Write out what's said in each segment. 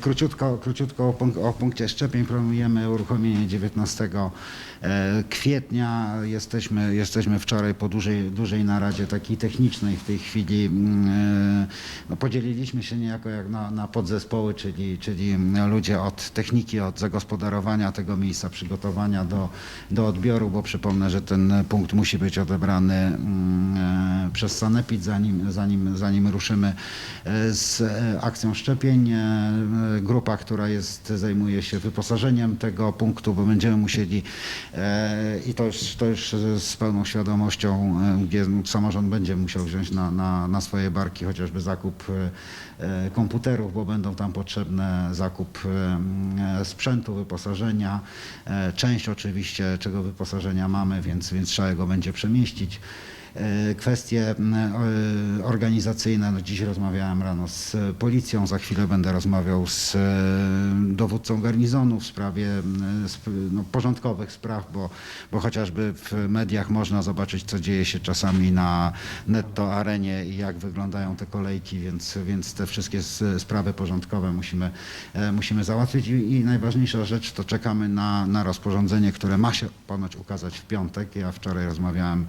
Króciutko, króciutko o, punk- o punkcie szczepień. Planujemy uruchomienie 19 e, kwietnia. Jesteśmy, jesteśmy wczoraj po dużej, dużej naradzie takiej technicznej w tej chwili. mm, e, No, podzieliliśmy się niejako jak na, na podzespoły, czyli, czyli ludzie od techniki, od zagospodarowania tego miejsca, przygotowania do, do odbioru, bo przypomnę, że ten punkt musi być odebrany mm, e, przez Sanepid, zanim, zanim, zanim ruszymy e, z e, akcją szczepień. E, Grupa, która jest, zajmuje się wyposażeniem tego punktu, bo będziemy musieli e, i to już, to już z pełną świadomością, e, gdzie samorząd będzie musiał wziąć na, na, na swoje barki chociażby zakup e, komputerów, bo będą tam potrzebne zakup sprzętu, wyposażenia. Część oczywiście, czego wyposażenia mamy, więc, więc trzeba go będzie przemieścić. E, Kwestie m, e, organizacyjne, no dziś rozmawiałem rano z policją, za chwilę będę rozmawiał z e, dowódcą garnizonu w sprawie m, sp- no, porządkowych spraw, bo, bo chociażby w mediach można zobaczyć, co dzieje się czasami na netto arenie i jak wyglądają te kolejki, więc, więc te wszystkie sprawy porządkowe musimy, musimy załatwić. I, i najważniejsza rzecz to czekamy na, na rozporządzenie, które ma się ponoć ukazać w piątek. Ja wczoraj rozmawiałem,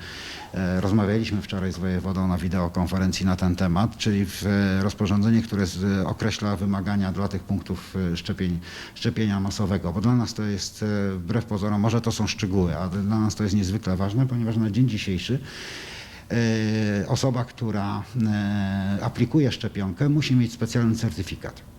e, rozmawialiśmy wczoraj z wojewodą na wideokonferencji na ten temat, czyli w e, rozporządzenie, które z, określa wymagania dla tych punktów e, szczepień, szczepienia masowego, bo dla nas to jest e, wbrew pozorom, może to są szczegóły, ale dla nas to jest niezwykle ważne, ponieważ na dzień dzisiejszy e, osoba, która e, aplikuje szczepionkę, musi mieć specjalny certyfikat.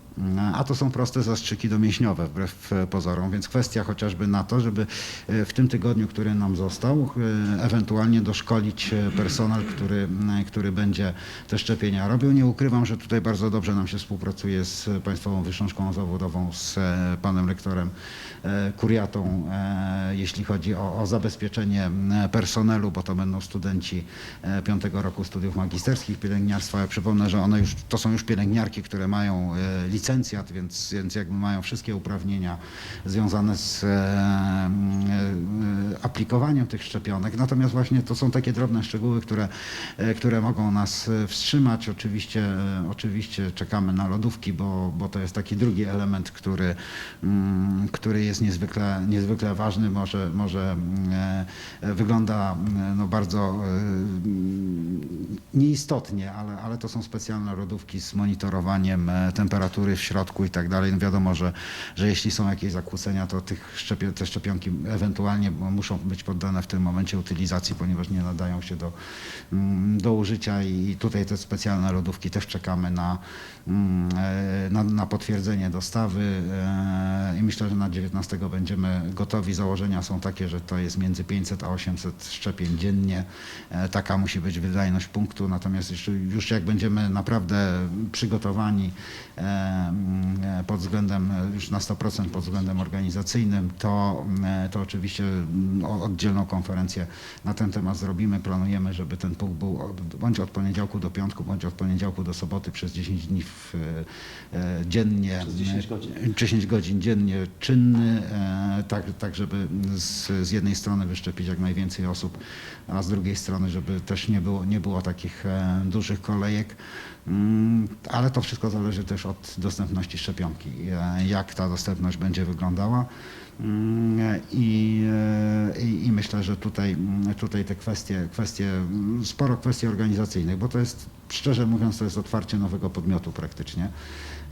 A to są proste zastrzyki domięśniowe, wbrew e, pozorom, więc kwestia chociażby na to, żeby e, w tym tygodniu, który nam został, e, ewentualnie doszkolić personel, który, który będzie te szczepienia robił. Nie ukrywam, że tutaj bardzo dobrze nam się współpracuje z Państwową Wyższą Szkołą Zawodową, z panem rektorem e, Kuriatą, jeśli chodzi o, o zabezpieczenie personelu, bo to będą studenci piątego roku studiów magisterskich pielęgniarstwa. Ja przypomnę, że one już, to są już pielęgniarki, które mają e, licencjat, więc, więc jakby mają wszystkie uprawnienia związane z aplikowaniem tych szczepionek. Natomiast właśnie to są takie drobne szczegóły, które, e, które mogą nas e, wstrzymać. Oczywiście, e, oczywiście czekamy na lodówki, bo, bo to jest taki drugi element, który, mm, który jest niezwykle, niezwykle ważny. Może, może wygląda no, bardzo nieistotnie, ale, ale to są specjalne lodówki z monitorowaniem temperatury w środku i tak dalej. No wiadomo, że, że jeśli są jakieś zakłócenia, to tych szczepio- te szczepionki ewentualnie muszą być poddane w tym momencie utylizacji, ponieważ nie nadają się do, mm, do użycia i tutaj te specjalne lodówki też czekamy na, mm, e, na, na potwierdzenie dostawy e, i myślę, że na 19 będziemy gotowi. Założenia są takie, że to jest między 500 a 800 szczepień dziennie. E, Taka musi być wydajność punktu, natomiast już, jak będziemy naprawdę przygotowani mm, pod względem, już na 100% pod względem organizacyjnym, to, to oczywiście oddzielną konferencję na ten temat zrobimy. Planujemy, żeby ten punkt był od, bądź od poniedziałku do piątku, bądź od poniedziałku do soboty przez 10 dni w, e, e, dziennie. Przez 10 godzin. 10 godzin dziennie czynny, e, tak, tak żeby z, z jednej strony wyszczepić jak najwięcej osób, a z drugiej strony, żeby też nie było, nie było takich e, dużych kolejek. Mm, Ale to wszystko zależy też od dostępności szczepionki, e, jak ta dostępność będzie wyglądała. Mm, I, e, I myślę, że tutaj, mm, tutaj te kwestie, kwestie, mm, sporo kwestii organizacyjnych, bo to jest, szczerze mówiąc, to jest otwarcie nowego podmiotu praktycznie.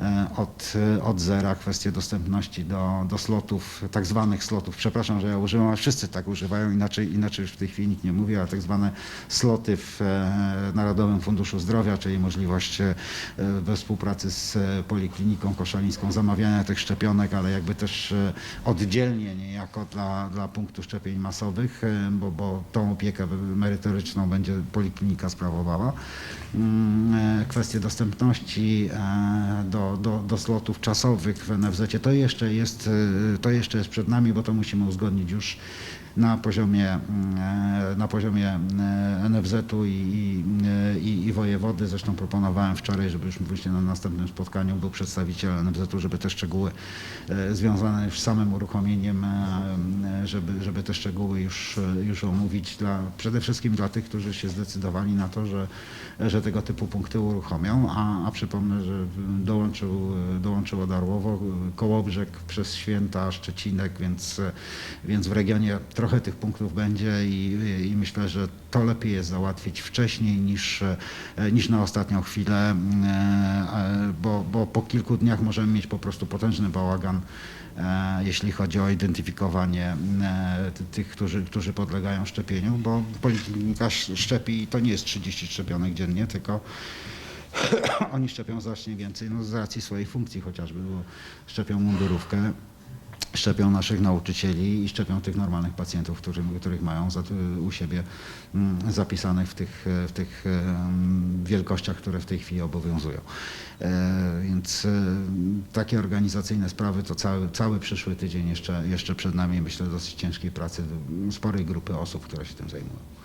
E, Od, od zera kwestie dostępności do, do slotów, tak zwanych slotów. Przepraszam, że ja używam, ale wszyscy tak używają, inaczej, inaczej już w tej chwili nikt nie mówi, ale tak zwane sloty w e, Narodowym Funduszu Zdrowia, czyli możliwość e, we współpracy z e, Polikliniką Koszalińską zamawiania tych szczepionek, ale jakby też e, oddzielnie niejako dla, dla punktu szczepień masowych, e, bo, bo tą opiekę merytoryczną będzie Poliklinika sprawowała. E, Kwestie dostępności e, do, do, do slotów czasowych w NFZ to jeszcze jest, e, to jeszcze jest przed nami, bo to musimy uzgodnić już na poziomie, mm, e, na poziomie e, NFZ-u i, e, i, i wojewody. Zresztą proponowałem wczoraj, żeby już później na następnym spotkaniu był przedstawiciel NFZ-u, żeby te szczegóły związane już z samym uruchomieniem, żeby, żeby te szczegóły już, już omówić dla, przede wszystkim dla tych, którzy się zdecydowali na to, że, że tego typu punkty uruchomią, a, a przypomnę, że dołączył, dołączyło Darłowo, Kołobrzeg przez Święta, Szczecinek, więc, więc w regionie trochę tych punktów będzie i, i myślę, że to lepiej jest załatwić wcześniej niż, niż na ostatnią chwilę, e, bo, bo po kilku dniach możemy mieć po prostu potężny bałagan, e, jeśli chodzi o identyfikowanie e, ty- tych, którzy, którzy podlegają szczepieniu, bo Poliklinika sz- szczepi i to nie jest 30 szczepionek dziennie, tylko oni szczepią znacznie więcej no, z racji swojej funkcji chociażby, bo szczepią mundurówkę, szczepią naszych nauczycieli i szczepią tych normalnych pacjentów, którzy, których mają za, u siebie mm, zapisanych w tych, w tych em, wielkościach, które w tej chwili obowiązują. E, Więc e, takie organizacyjne sprawy to cały, cały przyszły tydzień jeszcze, jeszcze przed nami, myślę, dosyć ciężkiej pracy sporej grupy osób, które się tym zajmują.